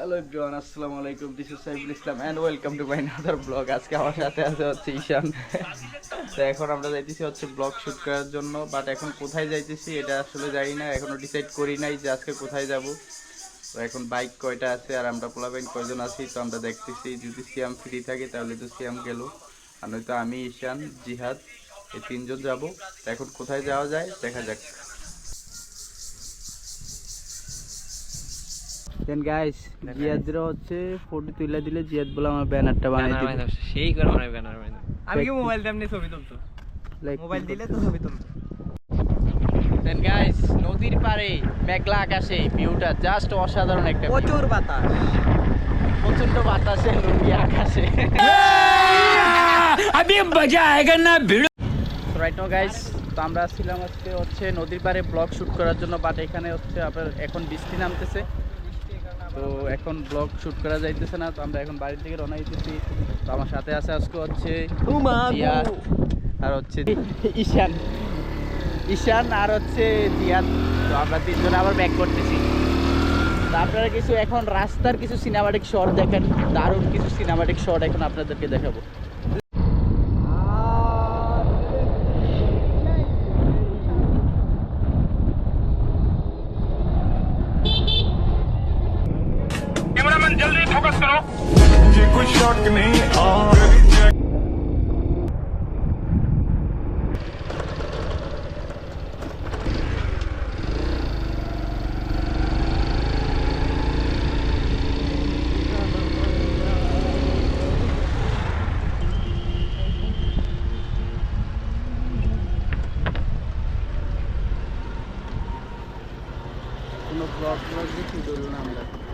Hello everyone আসসালামু আলাইকুম this is Saiful Islam and welcome to my other blog আজকে আমার সাথে আছে হচ্ছে ঈশান। তো এখন আমরা যাইতেছি হচ্ছে ব্লগ শুট করার জন্য বাট এখন কোথায় যাইতেছি এটা আসলে জানি না, এখনও ডিসাইড করি নাই যে আজকে কোথায় যাব। তো এখন বাইক কয়টা আছে আর আমরা পোলাবেন কয়জন আছি, তো আমরা দেখতেছি, যদি সিয়াম ফ্রি থাকে তাহলে তো সিয়াম গেল। আর নয়তো আমি, ঈশান, জিহাদ, এই তিনজন যাব। এখন কোথায় যাওয়া যায়, দেখা যাক। দেন গাইস হচ্ছে ফটো তুলে দিলে জিয়াদ বলে আমার ব্যানারটা বানাই দিবে। সেই করে ব্যানার বানাই আমি কি মোবাইল ছবি তুলতো? মোবাইল দিলে তো ছবি তুলতো। দেন গাইস নদীর পাড়ে মেঘলা আকাশে ভিউটা জাস্ট অসাধারণ একটা প্রচুর বাতাস। প্রচণ্ড বাতাসে নদী আকাশে। আমি মজা না ভিড়। রাইট নাও গাইস তো আমরা ছিলাম হচ্ছে হচ্ছে নদীর পাড়ে ব্লগ শ্যুট করার জন্য বাট এখানে হচ্ছে আপনার এখন বৃষ্টি নামতেছে। তো এখন ব্লগ শুট করা যাইতেছে না তো আমরা এখন বাড়ির থেকে রওনা দিতেছি। তো আমার সাথে আছে আজকে হচ্ছে আর হচ্ছে ঈশান। ঈশান আর হচ্ছে জিয়াদ তো আমরা তিনজনে আবার ব্যাক করতেছি। আপনারা কিছু এখন রাস্তার কিছু সিনেমাটিক শট দেখেন দারুণ কিছু সিনেমাটিক শট এখন আপনাদেরকে দেখাবো। ध्यान जल्दी फोकस करो मुझे कोई शक नहीं आ ब्लॉग ब्लॉग देखी दोन आमला